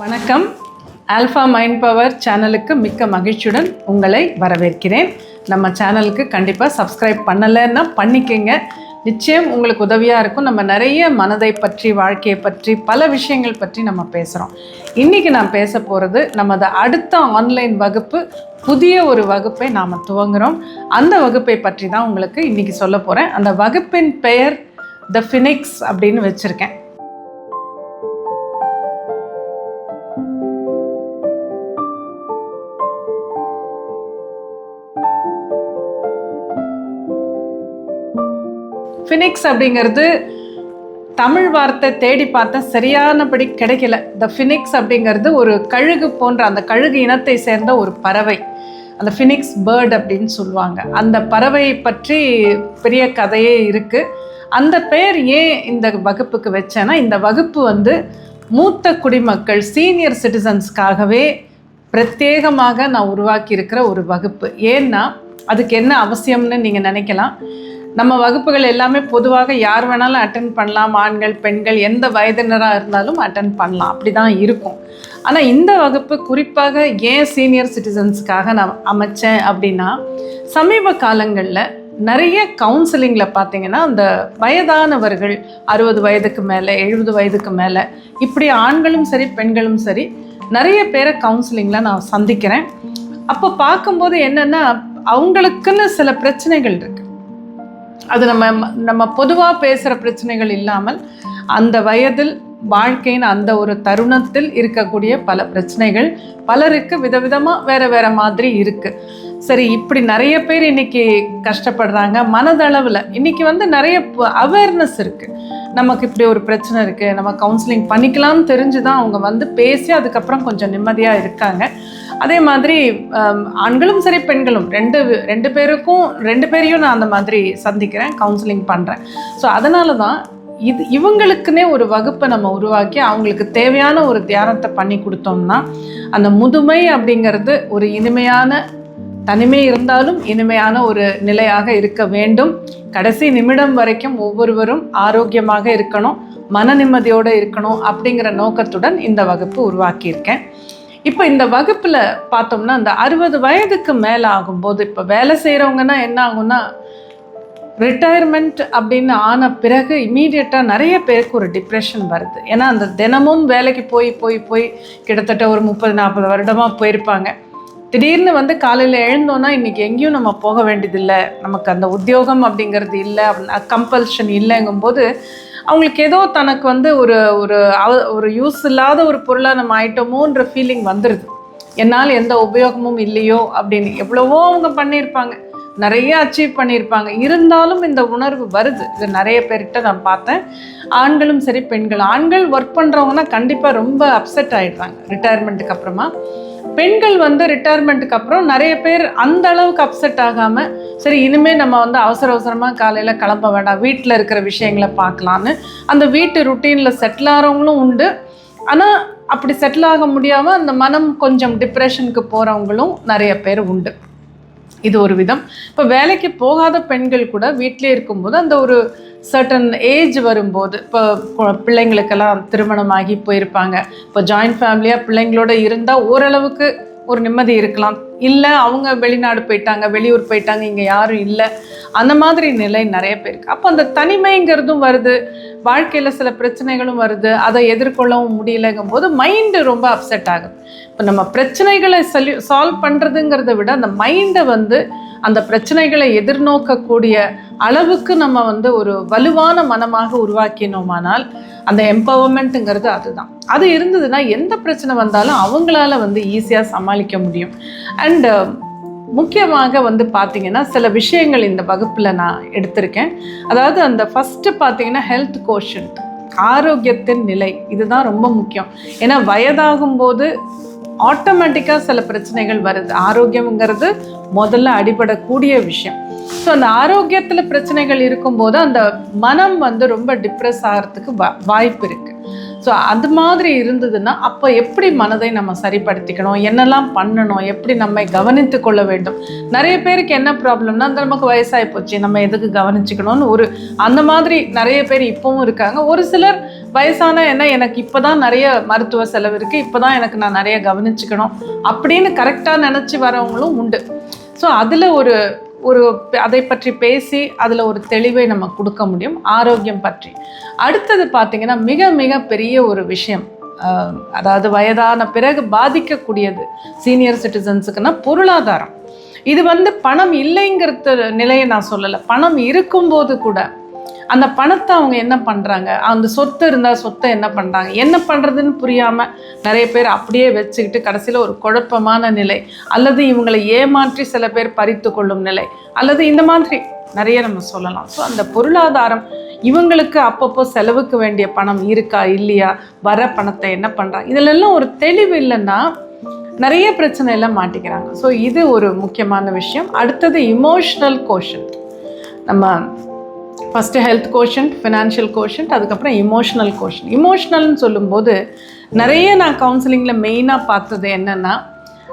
வணக்கம். Alpha mind power சேனலுக்கு மிக்க மகிழ்ச்சியுடன் உங்களை வரவேற்கிறேன். நம்ம சேனலுக்கு கண்டிப்பாக சப்ஸ்கிரைப் பண்ணலைன்னா பண்ணிக்கங்க. நிச்சயம் உங்களுக்கு உதவியாக இருக்கும். நம்ம நிறைய மனதை பற்றி வாழ்க்கையை பற்றி பல விஷயங்கள் பற்றி நம்ம பேசுகிறோம் இன்றைக்கி நான் பேச போகிறது நமது அடுத்த ஆன்லைன் வகுப்பு புதிய ஒரு வகுப்பை நாம் துவங்குகிறோம் அந்த வகுப்பை பற்றி தான் உங்களுக்கு இன்றைக்கி சொல்ல போகிறேன் அந்த வகுப்பின் பெயர் த ஃபினிக்ஸ் அப்படின்னு வச்சுருக்கேன். ஃபினிக்ஸ் அப்படிங்கிறது தமிழ் வார்த்தை தேடி பார்த்தேன் சரியானபடி கிடைக்கல. த ஃபினிக்ஸ் அப்படிங்கிறது ஒரு கழுகு போன்ற அந்த கழுகு இனத்தை சேர்ந்த ஒரு பறவை. அந்த ஃபினிக்ஸ் பேர்ட் அப்படின்னு சொல்லுவாங்க. அந்த பறவை பற்றி பெரிய கதையே இருக்குது அந்த பெயர் ஏன் இந்த வகுப்புக்கு வச்சேன்னா இந்த வகுப்பு வந்து மூத்த குடிமக்கள் சீனியர் சிட்டிசன்ஸ்க்காகவே பிரத்யேகமாக நான் உருவாக்கியிருக்கிற ஒரு வகுப்பு. ஏன்னா அதுக்கு என்ன அவசியம்னு நீங்கள் நினைக்கலாம்? நம்ம வகுப்புகள் எல்லாமே பொதுவாக யார் வேணாலும் அட்டன் பண்ணலாம். ஆண்கள் பெண்கள் எந்த வயதினராக இருந்தாலும் அட்டன் பண்ணலாம். அப்படி தான் இருக்கும். ஆனால் இந்த வகுப்பு குறிப்பாக ஏன் சீனியர் சிட்டிசன்ஸுக்காக நான் அமைச்சேன் அப்படின்னா சமீப காலங்களில் நிறைய கவுன்சிலிங்கில் பார்த்தீங்கன்னா அந்த வயதானவர்கள் அறுபது வயதுக்கு மேலே எழுபது வயதுக்கு மேலே இப்படி ஆண்களும் சரி பெண்களும் சரி நிறைய பேரை கவுன்சிலிங்கில் நான் சந்திக்கிறேன். அப்போ பார்க்கும்போது என்னென்னா அவங்களுக்குன்னு சில பிரச்சனைகள் இருக்குது அது நம்ம நம்ம பொதுவாக பேசுகிற பிரச்சனைகள் இல்லாமல் அந்த வயதில் வாழ்க்கையின் அந்த ஒரு தருணத்தில் இருக்கக்கூடிய பல பிரச்சனைகள் பலருக்கு விதவிதமாக வேற வேற மாதிரி இருக்குது சரி இப்படி நிறைய பேர் இன்னைக்கு கஷ்டப்படுறாங்க. மனதளவில் இன்னைக்கு வந்து நிறைய அவேர்னஸ் இருக்குது நமக்கு இப்படி ஒரு பிரச்சனை இருக்குது நம்ம கவுன்சிலிங் பண்ணிக்கலாம்னு தெரிஞ்சு தான் அவங்க வந்து பேசி அதுக்கப்புறம் கொஞ்சம் நிம்மதியாக இருக்காங்க. அதே மாதிரி ஆண்களும் சரி பெண்களும். ரெண்டு ரெண்டு பேருக்கும் ரெண்டு பேரையும் நான் அந்த மாதிரி சந்திக்கிறேன் கவுன்சிலிங் பண்ணுறேன் ஸோ அதனால தான் இது இவங்களுக்குன்னே ஒரு வகுப்பை நம்ம உருவாக்கி அவங்களுக்கு தேவையான ஒரு தியானத்தை பண்ணி கொடுத்தோம்னா அந்த முதுமை அப்படிங்கிறது ஒரு இனிமையான தனிமை இருந்தாலும் இனிமையான ஒரு நிலையாக இருக்க வேண்டும். கடைசி நிமிடம் வரைக்கும் ஒவ்வொருவரும் ஆரோக்கியமாக இருக்கணும் மன நிம்மதியோடு இருக்கணும் அப்படிங்கிற நோக்கத்துடன் இந்த வகுப்பு உருவாக்கியிருக்கேன். இப்போ இந்த வகுப்பில் பார்த்தோம்னா அந்த அறுபது வயதுக்கு மேலே ஆகும்போது இப்போ வேலை செய்கிறவங்கன்னா என்ன ஆகும்னா ரிட்டையர்மெண்ட் அப்படின்னு ஆன பிறகு இமீடியட்டாக நிறைய பேருக்கு ஒரு டிப்ரெஷன் வருது. ஏன்னா அந்த தினமும் வேலைக்கு போய் போய் போய் கிட்டத்தட்ட ஒரு முப்பது நாற்பது வருடமாக போயிருப்பாங்க. திடீர்னு வந்து காலையில் எழுந்தோன்னா இன்றைக்கி எங்கேயும் நம்ம போக வேண்டியதில்லை. நமக்கு அந்த உத்தியோகம் அப்படிங்கிறது இல்லை. அப்படின்னா கம்பல்ஷன் இல்லைங்கும்போது அவங்களுக்கு ஏதோ தனக்கு வந்து ஒரு ஒரு ஒரு யூஸ் இல்லாத ஒரு பொருளாக நம்ம ஆயிட்டோமோன்ற ஃபீலிங் வந்துடுது என்னால் எந்த உபயோகமும் இல்லையோ அப்படின்னு எவ்வளவோ அவங்க பண்ணியிருப்பாங்க. நிறைய அச்சீவ் பண்ணியிருப்பாங்க. இருந்தாலும் இந்த உணர்வு வருது. இது நிறைய பேர்கிட்ட நான் பார்த்தேன். ஆண்களும் சரி பெண்கள். ஆண்கள் ஒர்க் பண்ணுறவங்கன்னா கண்டிப்பாக ரொம்ப அப்செட் ஆகிடுறாங்க ரிட்டையர்மெண்ட்டுக்கு அப்புறமா. பெண்கள் வந்து ரிட்டையர்மெண்ட்டுக்கு அப்புறம் நிறைய பேர் அந்த அளவுக்கு அப்செட் ஆகாமல் சரி இனிமேல் நம்ம வந்து அவசர அவசரமாக காலையில் கிளம்ப வேண்டாம் வீட்டில் இருக்கிற விஷயங்களை பார்க்கலான்னு அந்த வீட்டு ருட்டீனில் செட்டில் ஆகிறவங்களும் உண்டு. ஆனால் அப்படி செட்டில் ஆக முடியாமல் அந்த மனம் கொஞ்சம் டிப்ரெஷனுக்கு போகிறவங்களும் நிறைய பேர் உண்டு. இது ஒரு விதம். இப்போ வேலைக்கு போகாத பெண்கள் கூட வீட்டிலே இருக்கும்போது அந்த ஒரு சர்டன் ஏஜ் வரும்போது இப்போ பிள்ளைங்களுக்கெல்லாம் திருமணமாகி போயிருப்பாங்க. இப்போ ஜாயிண்ட் ஃபேமிலியாக பிள்ளைங்களோட இருந்தால் ஓரளவுக்கு ஒரு நிம்மதி இருக்கலாம். இல்லை அவங்க வெளிநாடு போயிட்டாங்க வெளியூர் போயிட்டாங்க இங்கே யாரும் இல்லை. அந்த மாதிரி நிலை நிறைய பேருக்கு. அப்போ அந்த தனிமைங்கிறதும் வருது. வாழ்க்கையில் சில பிரச்சனைகளும் வருது. அதை எதிர்கொள்ளவும் முடியலைங்கும் போது மைண்டு ரொம்ப அப்செட் ஆகுது. இப்போ நம்ம பிரச்சனைகளை சல்யூ சால்வ் பண்ணுறதுங்கிறத விட அந்த மைண்டை வந்து அந்த பிரச்சனைகளை எதிர்நோக்கக்கூடிய அளவுக்கு நம்ம வந்து ஒரு வலுவான மனமாக உருவாக்கினோமானால் அந்த எம்பவர்மெண்ட்டுங்கிறது அதுதான். அது இருந்ததுன்னா எந்த பிரச்சனை வந்தாலும் அவங்களால வந்து ஈஸியாக சமாளிக்க முடியும். அண்டு முக்கியமாக வந்து பார்த்திங்கன்னா சில விஷயங்கள் இந்த வகுப்பில் நான் எடுத்திருக்கேன். அதாவது அந்த ஃபஸ்ட்டு பார்த்தீங்கன்னா ஹெல்த் கோஷன்ட் ஆரோக்கியத்தின் நிலை இதுதான் ரொம்ப முக்கியம். ஏன்னா வயதாகும் போது ஆட்டோமேட்டிக்காக சில பிரச்சனைகள் வருது. ஆரோக்கியம்ங்கிறது முதல்ல அடிபடக்கூடிய விஷயம். ஸோ அந்த ஆரோக்கியத்தில் பிரச்சனைகள் இருக்கும்போது அந்த மனம் வந்து ரொம்ப டிப்ரெஸ் ஆகிறதுக்கு வா வாய்ப்பு இருக்குது ஸோ அது மாதிரி இருந்ததுன்னா அப்போ எப்படி மனதை நம்ம சரிப்படுத்திக்கணும்? என்னெல்லாம் பண்ணணும்? எப்படி நம்மை கவனித்து கொள்ள வேண்டும்? நிறைய பேருக்கு என்ன ப்ராப்ளம்னா அந்த நமக்கு வயசாகி போச்சு நம்ம எதுக்கு கவனிச்சுக்கணும்னு ஒரு அந்த மாதிரி நிறைய பேர் இப்போவும் இருக்காங்க. ஒரு சிலர் வயசான என்ன எனக்கு இப்போ தான் நிறைய மருத்துவ செலவு இருக்குது இப்போ தான் எனக்கு நான் நிறைய கவனிச்சுக்கணும் அப்படின்னு கரெக்டாக நினச்சி வரவங்களும் உண்டு. ஸோ அதில் ஒரு ஒரு அதை பற்றி பேசி அதில் ஒரு தெளிவை நம்ம கொடுக்க முடியும் ஆரோக்கியம் பற்றி. அடுத்தது பார்த்திங்கன்னா மிக மிக பெரிய ஒரு விஷயம். அதாவது வயதான பிறகு பாதிக்கக்கூடியது சீனியர் சிட்டிசன்ஸுக்குன்னா பொருளாதாரம். இது வந்து பணம் இல்லைங்கிறத நிலையை நான் சொல்லலை. பணம் இருக்கும்போது கூட அந்த பணத்தை அவங்க என்ன பண்ணுறாங்க அந்த சொத்து இருந்தால் சொத்தை என்ன பண்ணுறாங்க என்ன பண்ணுறதுன்னு புரியாமல் நிறைய பேர் அப்படியே வச்சுக்கிட்டு கடைசியில் ஒரு குழப்பமான நிலை. அல்லது இவங்களை ஏமாற்றி சில பேர் பறித்து கொள்ளும் நிலை. அல்லது இந்த மாதிரி நிறைய நம்ம சொல்லலாம். ஸோ அந்த பொருளாதாரம் இவங்களுக்கு அப்பப்போ செலவுக்கு வேண்டிய பணம் இருக்கா இல்லையா? வர பணத்தை என்ன பண்ணுறாங்க இதிலெல்லாம் ஒரு தெளிவு இல்லைன்னா நிறைய பிரச்சனையெல்லாம் மாட்டிக்கிறாங்க. ஸோ இது ஒரு முக்கியமான விஷயம். அடுத்தது இமோஷ்னல் கோஷன் நம்ம first health quotient financial quotient அதுக்கப்புறம் இமோஷனல் கோஷன் இமோஷ்னல்னு சொல்லும்போது நிறைய நான் கவுன்சிலிங்கில் மெயினாக பார்த்தது என்னென்னா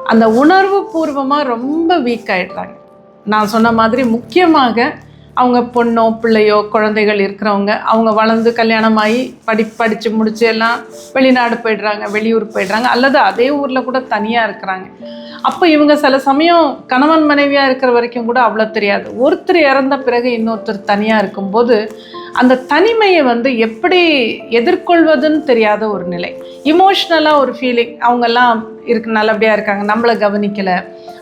அந்த உணர்வு பூர்வமாக ரொம்ப வீக் ஆகிடுறாங்க நான் சொன்ன மாதிரி முக்கியமாக அவங்க பொண்ணோ பிள்ளையோ குழந்தைகள் இருக்கிறவங்க அவங்க வளர்ந்து கல்யாணமாகி படி படித்து முடிச்சு எல்லாம் வெளிநாடு போயிடுறாங்க வெளியூர் போயிடுறாங்க அல்லது அதே ஊரில் கூட தனியாக இருக்கிறாங்க. அப்போ இவங்க சில சமயம் கணவன் மனைவியாக இருக்கிற வரைக்கும் கூட அவ்வளோ தெரியாது. ஒருத்தர் இறந்த பிறகு இன்னொருத்தர் தனியாக இருக்கும்போது அந்த தனிமையை வந்து எப்படி எதிர்கொள்வதுன்னு தெரியாத ஒரு நிலை. இமோஷ்னலாக ஒரு ஃபீலிங் அவங்கெல்லாம் இருக்கு நல்லபடியாக இருக்காங்க நம்மளை கவனிக்கலை.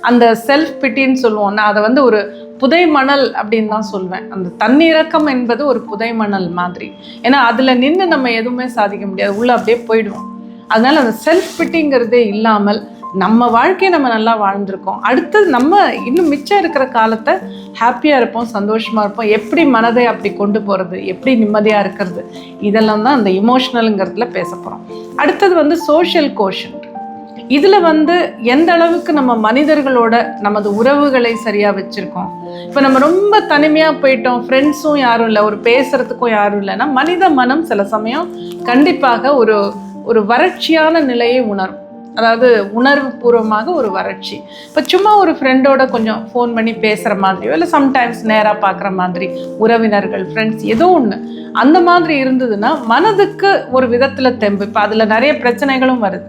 அந்த செல்ஃப் பிட்டின்னு சொல்லுவோம் நான் அதை வந்து ஒரு புதை மணல் அப்படின்னு தான் சொல்வேன். அந்த தன்னிறக்கம் என்பது ஒரு புதை மணல் மாதிரி. ஏன்னா அதில் நின்று நம்ம எதுவுமே சாதிக்க முடியாது. உள்ளே அப்படியே போயிடுவோம். அதனால அந்த செல்ஃப் பிட்டிங்கிறதே இல்லாமல் நம்ம வாழ்க்கையை நம்ம நல்லா வாழ்ந்திருக்கோம். அடுத்தது நம்ம இன்னும் மிச்சம் இருக்கிற காலத்தை ஹாப்பியாக இருப்போம் சந்தோஷமாக இருப்போம். எப்படி மனதை அப்படி கொண்டு போகிறது எப்படி நிம்மதியாக இருக்கிறது? இதெல்லாம் தான் அந்த இமோஷனலுங்கிறதுல பேச போகிறோம் அடுத்தது வந்து சோஷியல் கோஷன் இதில் வந்து எந்த அளவுக்கு நம்ம மனிதர்களோட நமது உறவுகளை சரியாக வச்சுருக்கோம்? இப்போ நம்ம ரொம்ப தனிமையாக போயிட்டோம் ஃப்ரெண்ட்ஸும் யாரும் இல்லை ஒரு பேசுகிறதுக்கும் யாரும் இல்லைன்னா மனித மனம் சில சமயம் கண்டிப்பாக ஒரு ஒரு வறட்சியான நிலையை உணரும். அதாவது உணர்வு பூர்வமாக ஒரு வறட்சி. இப்போ சும்மா ஒரு ஃப்ரெண்டோட கொஞ்சம் ஃபோன் பண்ணி பேசுகிற மாதிரியோ இல்லை சம்டைம்ஸ் நேராக பார்க்குற மாதிரி உறவினர்கள் ஃப்ரெண்ட்ஸ் ஏதோ ஒன்று அந்த மாதிரி இருந்ததுன்னா மனதுக்கு ஒரு விதத்தில் தெம்பு. இப்போ அதில் நிறைய பிரச்சனைகளும் வருது.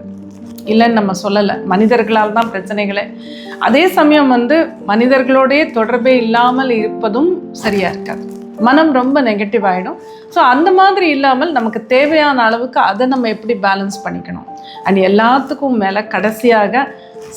இல்லைன்னு நம்ம சொல்லலை. மனிதர்களால் தான் பிரச்சனைகளே. அதே சமயம் வந்து மனிதர்களோடைய தொடர்பே இல்லாமல் இருப்பதும் சரியாக இருக்காது. மனம் ரொம்ப நெகட்டிவ் ஆகிடும் ஸோ அந்த மாதிரி இல்லாமல் நமக்கு தேவையான அளவுக்கு அதை நம்ம எப்படி பேலன்ஸ் பண்ணிக்கணும்? அண்ட் எல்லாத்துக்கும் மேலே கடைசியாக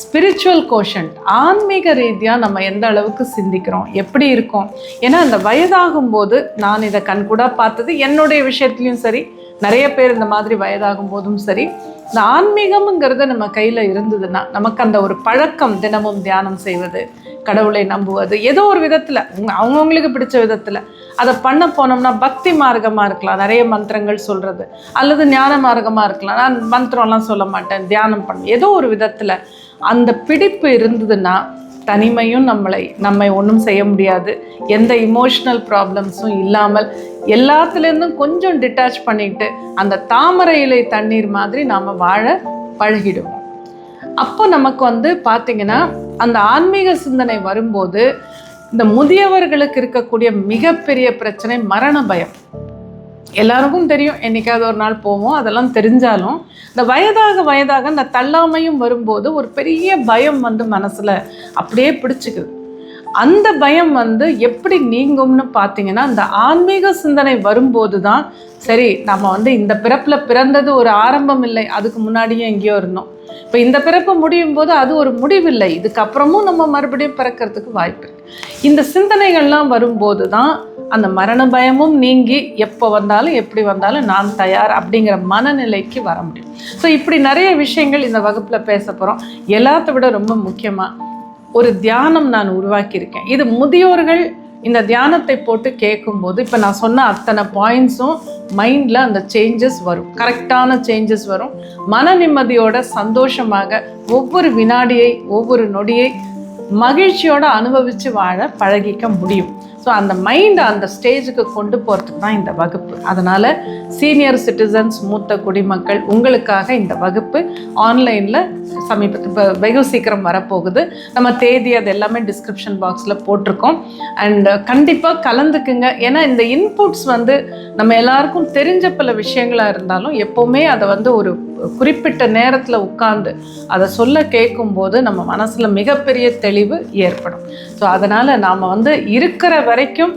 ஸ்பிரிச்சுவல் கோஷன்ட் ஆன்மீக ரீதியாக நம்ம எந்த அளவுக்கு சிந்திக்கிறோம்? எப்படி இருக்கோம்? ஏன்னா அந்த வயதாகும் போது நான் இதை கண்கூடாக பார்த்தது என்னுடைய விஷயத்துலையும் சரி நிறைய பேர் இந்த மாதிரி வயதாகும் போதும் சரி இந்த ஆன்மீகம்ங்கிறது நம்ம கையில் இருந்ததுன்னா நமக்கு அந்த ஒரு பழக்கம் தினமும் தியானம் செய்வது கடவுளை நம்புவது ஏதோ ஒரு விதத்தில் அவங்கவுங்களுக்கு பிடிச்ச விதத்தில். அதை பண்ண போனோம்னா பக்தி மார்க்கமாக இருக்கலாம். நிறைய மந்திரங்கள் சொல்கிறது அல்லது ஞான மார்க்கமாக இருக்கலாம். நான் மந்திரம்லாம் சொல்ல மாட்டேன். தியானம் பண்ண ஏதோ ஒரு விதத்தில் அந்த பிடிப்பு இருந்ததுன்னா தனிமையும் நம்மளை நம்மை ஒன்றும் செய்ய முடியாது. எந்த இமோஷ்னல் ப்ராப்ளம்ஸும் இல்லாமல் எல்லாத்துலேருந்தும் கொஞ்சம் டிட்டாச் பண்ணிட்டு அந்த தாமரை இலை தண்ணீர் மாதிரி நாம் வாழ பழகிடுவோம். அப்போ நமக்கு வந்து பார்த்திங்கன்னா அந்த ஆன்மீக சிந்தனை வரும்போது இந்த முதியவர்களுக்கு இருக்கக்கூடிய மிகப்பெரிய பிரச்சனை மரண பயம். எல்லாருக்கும் தெரியும் என்னைக்காவது ஒரு நாள் போவோம் அதெல்லாம் தெரிஞ்சாலும் இந்த வயதாக வயதாக இந்த தள்ளாமையும் வரும்போது ஒரு பெரிய பயம் வந்து மனசில் அப்படியே பிடிச்சிக்குது. அந்த பயம் வந்து எப்படி நீங்கும்னு பார்த்தீங்கன்னா இந்த ஆன்மீக சிந்தனை வரும்போது தான் சரி நம்ம வந்து இந்த பிறப்பில் பிறந்தது ஒரு ஆரம்பம் இல்லை அதுக்கு முன்னாடியே எங்கேயோ இருந்தோம். இப்போ இந்த பிறப்பு முடியும் போது அது ஒரு முடிவில்லை. இதுக்கப்புறமும் நம்ம மறுபடியும் பிறக்கிறதுக்கு வாய்ப்பு இருக்குது இந்த சிந்தனைகள்லாம் வரும்போது தான் அந்த மரண பயமும் நீங்கி எப்போ வந்தாலும் எப்படி வந்தாலும் நான் தயார் அப்படிங்கிற மனநிலைக்கு வர முடியும். ஸோ இப்படி நிறைய விஷயங்கள் இந்த வகுப்பில் பேச போகிறோம் எல்லாத்த விட ரொம்ப முக்கியமாக ஒரு தியானம் நான் உருவாக்கியிருக்கேன். இது முதியோர்கள் இந்த தியானத்தை போட்டு கேட்கும்போது இப்போ நான் சொன்ன அத்தனை பாயிண்ட்ஸும் மைண்டில் அந்த சேஞ்சஸ் வரும். கரெக்டான சேஞ்சஸ் வரும். மன நிம்மதியோட சந்தோஷமாக ஒவ்வொரு வினாடியை ஒவ்வொரு நொடியை மகிழ்ச்சியோட அனுபவித்து வாழ பழகிக்க முடியும். ஸோ அந்த மைண்டை அந்த ஸ்டேஜுக்கு கொண்டு போகிறதுக்கு தான் இந்த வகுப்பு. அதனால் சீனியர் சிட்டிசன்ஸ் மூத்த குடிமக்கள் உங்களுக்காக இந்த வகுப்பு ஆன்லைனில் சமீபத்து இப்போ வெகு சீக்கிரம் வரப்போகுது. நம்ம தேதி அது எல்லாமே டிஸ்கிரிப்ஷன் பாக்ஸில் போட்டிருக்கோம். அண்ட் கண்டிப்பாக கலந்துக்குங்க. ஏன்னா இந்த இன்புட்ஸ் வந்து நம்ம எல்லாருக்கும் தெரிஞ்ச பல விஷயங்களாக இருந்தாலும் எப்போவுமே அதை வந்து ஒரு குறிப்பிட்ட நேரத்தில் உட்கார்ந்து அதை சொல்ல கேட்கும்போது நம்ம மனசில் மிகப்பெரிய தெளிவு ஏற்படும். ஸோ அதனால் நாம் வந்து இருக்கிற வரைக்கும்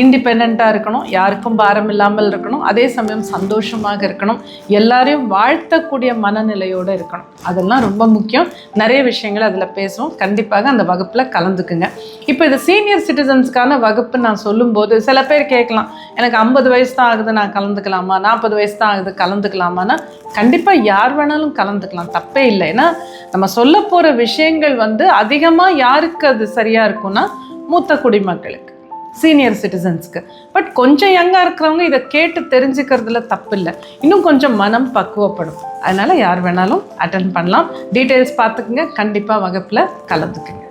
இண்டிபெண்ட்டாக இருக்கணும் யாருக்கும் பாரம் இல்லாமல் இருக்கணும் அதே சமயம் சந்தோஷமாக இருக்கணும் எல்லாரையும் வாழ்த்தக்கூடிய மனநிலையோடு இருக்கணும். அதெல்லாம் ரொம்ப முக்கியம். நிறைய விஷயங்கள் அதில் பேசுவோம். கண்டிப்பாக அந்த வகுப்பில் கலந்துக்குங்க. இப்போ இது சீனியர் சிட்டிசன்ஸ்க்கான வகுப்பு நான் சொல்லும்போது சில பேர் கேட்கலாம் எனக்கு ஐம்பது வயசு தான் ஆகுது நான் கலந்துக்கலாமா? நாற்பது வயசு தான் ஆகுது கலந்துக்கலாமான்னா? கண்டிப்பாக யார் வேணாலும் கலந்துக்கலாம். தப்பே இல்லை. ஏன்னா நம்ம சொல்ல போகிற விஷயங்கள் வந்து அதிகமாக யாருக்கு அது சரியாக இருக்கும்னா மூத்த குடிமக்களுக்கு சீனியர் சிட்டிசன்ஸ்க்கு பட் கொஞ்சம் யங்காக இருக்கிறவங்க இதை கேட்டு தெரிஞ்சுக்கிறதுல தப்பு இல்லை இன்னும் கொஞ்சம் மனம் பக்குவப்படும். அதனால் யார் வேணாலும் அட்டன் பண்ணலாம். டீட்டெயில்ஸ் பார்த்துக்குங்க. கண்டிப்பாக வகுப்பில் கலந்துக்குங்க.